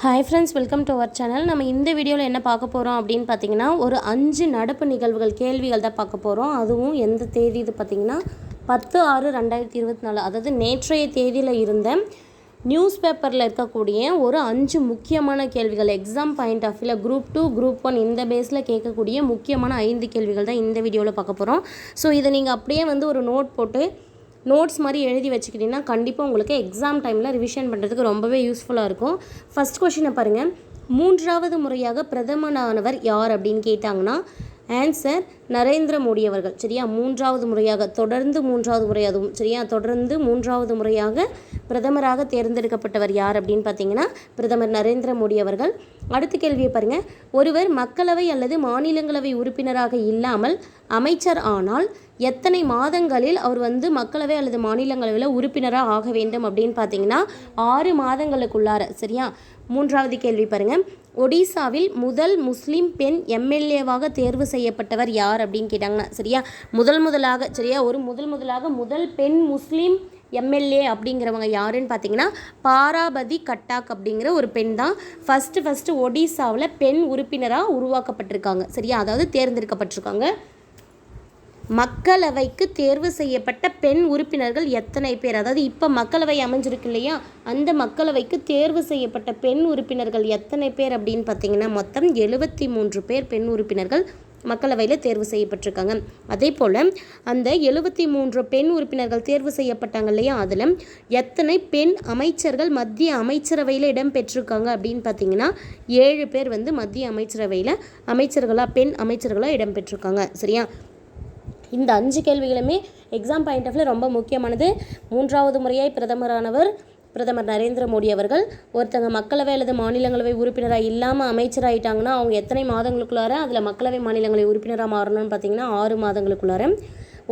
Hi friends welcome to our channel நம்ம இந்த வீடியோவில் என்ன பார்க்க போகிறோம் அப்படின்னு பார்த்தீங்கன்னா ஒரு அஞ்சு நடப்பு நிகழ்வுகள் கேள்விகள் தான் பார்க்க போகிறோம் அதுவும் எந்த தேதி இது பார்த்தீங்கன்னா பத்து ஆறு ரெண்டாயிரத்தி இருபத்தி நாலு. அதாவது நேற்றைய தேதியில் இருந்த நியூஸ் பேப்பரில் இருக்கக்கூடிய ஒரு அஞ்சு முக்கியமான கேள்விகள் எக்ஸாம் பாயிண்ட் ஆஃப் வியூவில் குரூப் டூ குரூப் ஒன் இந்த பேஸில் கேட்கக்கூடிய முக்கியமான ஐந்து கேள்விகள் தான் இந்த வீடியோவில் பார்க்க போகிறோம் ஸோ இதை நீங்கள் அப்படியே வந்து ஒரு நோட் போட்டு நோட்ஸ் மாதிரி எழுதி வச்சுக்கிட்டிங்கன்னா கண்டிப்பாக உங்களுக்கு எக்ஸாம் டைமில் ரிவிஷன் பண்ணுறதுக்கு ரொம்பவே யூஸ்ஃபுல்லாக இருக்கும். ஃபஸ்ட் கொஷினை பாருங்கள் மூன்றாவது முறையாக பிரதமரானவர் யார் அப்படின்னு கேட்டாங்கன்னா ஆன்சர் நரேந்திர மோடி அவர்கள் சரியா? மூன்றாவது முறையாக தொடர்ந்து மூன்றாவது முறை அதுவும் சரியா? தொடர்ந்து மூன்றாவது முறையாக பிரதமராக தேர்ந்தெடுக்கப்பட்டவர் யார் அப்படின்னு பார்த்தீங்கன்னா பிரதமர் நரேந்திர மோடி அவர்கள். அடுத்த கேள்வியை பாருங்கள் ஒருவர் மக்களவை அல்லது மாநிலங்களவை உறுப்பினராக இல்லாமல் அமைச்சர் ஆனால் எத்தனை மாதங்களில் அவர் வந்து மக்களவை அல்லது மாநிலங்களவையில் உறுப்பினராக ஆக வேண்டும் அப்படின்னு பார்த்தீங்கன்னா ஆறு மாதங்களுக்குள்ளார சரியா? மூன்றாவது கேள்வி பாருங்கள் ஒடிசாவில் முதல் முஸ்லீம் பெண் எம்எல்ஏவாக தேர்வு செய்யப்பட்டவர் யார் அப்படின்னு கேட்டாங்கன்னா சரியா? முதல் முதலாக சரியா? ஒரு முதல் முதலாக முதல் பெண் முஸ்லீம் எம்எல்ஏ அப்படிங்கிறவங்க யாருன்னு பார்த்தீங்கன்னா பாராபதி கட்டாக் அப்படிங்கிற ஒரு பெண் தான். ஃபஸ்ட்டு ஃபஸ்ட்டு ஒடிசாவில் பெண் உறுப்பினராக உருவாக்கப்பட்டிருக்காங்க. சரியா? அதாவது தேர்ந்தெடுக்கப்பட்டிருக்காங்க. மக்களவைக்கு தேர்வு செய்யப்பட்ட பெண் உறுப்பினர்கள் எத்தனை பேர்? அதாவது இப்போ மக்களவை அமைஞ்சிருக்கு இல்லையா? அந்த மக்களவைக்கு தேர்வு செய்யப்பட்ட பெண் உறுப்பினர்கள் எத்தனை பேர் அப்படின்னு பார்த்தீங்கன்னா மொத்தம் எழுபத்தி மூன்று பேர் பெண் உறுப்பினர்கள் மக்களவையில் தேர்வு செய்யப்பட்டிருக்காங்க. அதே போல் அந்த எழுபத்தி மூன்று பெண் உறுப்பினர்கள் தேர்வு செய்யப்பட்டாங்க இல்லையா? அதில் எத்தனை பெண் அமைச்சர்கள் மத்திய அமைச்சரவையில் இடம் பெற்றிருக்காங்க அப்படின்னு பார்த்தீங்கன்னா ஏழு பேர் வந்து மத்திய அமைச்சரவையில் அமைச்சர்களாக பெண் அமைச்சர்களாக இடம் பெற்றிருக்காங்க சரியா? இந்த அஞ்சு கேள்விகளுமே எக்ஸாம் பாயிண்ட் ஆஃப்ல ரொம்ப முக்கியமானது. மூன்றாவது முறையாய் பிரதமரானவர் பிரதமர் நரேந்திர மோடி அவர்கள் ஒருத்தங்க மக்களவை அல்லது மாநிலங்களவை உறுப்பினராக இல்லாமல் அமைச்சராகிட்டாங்கன்னா அவங்க எத்தனை மாதங்களுக்குள்ளார அதில் மக்களவை மாநிலங்களவை உறுப்பினராக மாறணும்னு பார்த்தீங்கன்னா ஆறு மாதங்களுக்குள்ளார.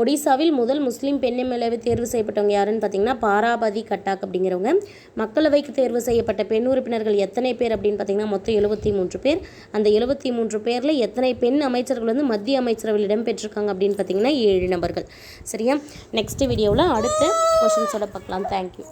ஒடிசாவில் முதல் முஸ்லீம் பெண் எம்எல்ஏவை தேர்வு செய்யப்பட்டவங்க யாருன்னு பார்த்தீங்கன்னா பாராபதி கட்டாக் அப்படிங்கிறவங்க. மக்களவைக்கு தேர்வு செய்யப்பட்ட பெண் உறுப்பினர்கள் எத்தனை பேர் அப்படின்னு பார்த்தீங்கன்னா மொத்தம் எழுபத்தி மூன்று பேர். அந்த எழுபத்தி மூன்று பேரில் எத்தனை பெண் அமைச்சர்கள் வந்து மத்திய அமைச்சரவையில் இடம்பெற்றிருக்காங்க அப்படின்னு பார்த்தீங்கன்னா ஏழு நபர்கள். சரியா? நெக்ஸ்ட் வீடியோவில் அடுத்த கொஷின்ஸோட பார்க்கலாம் தேங்க்யூ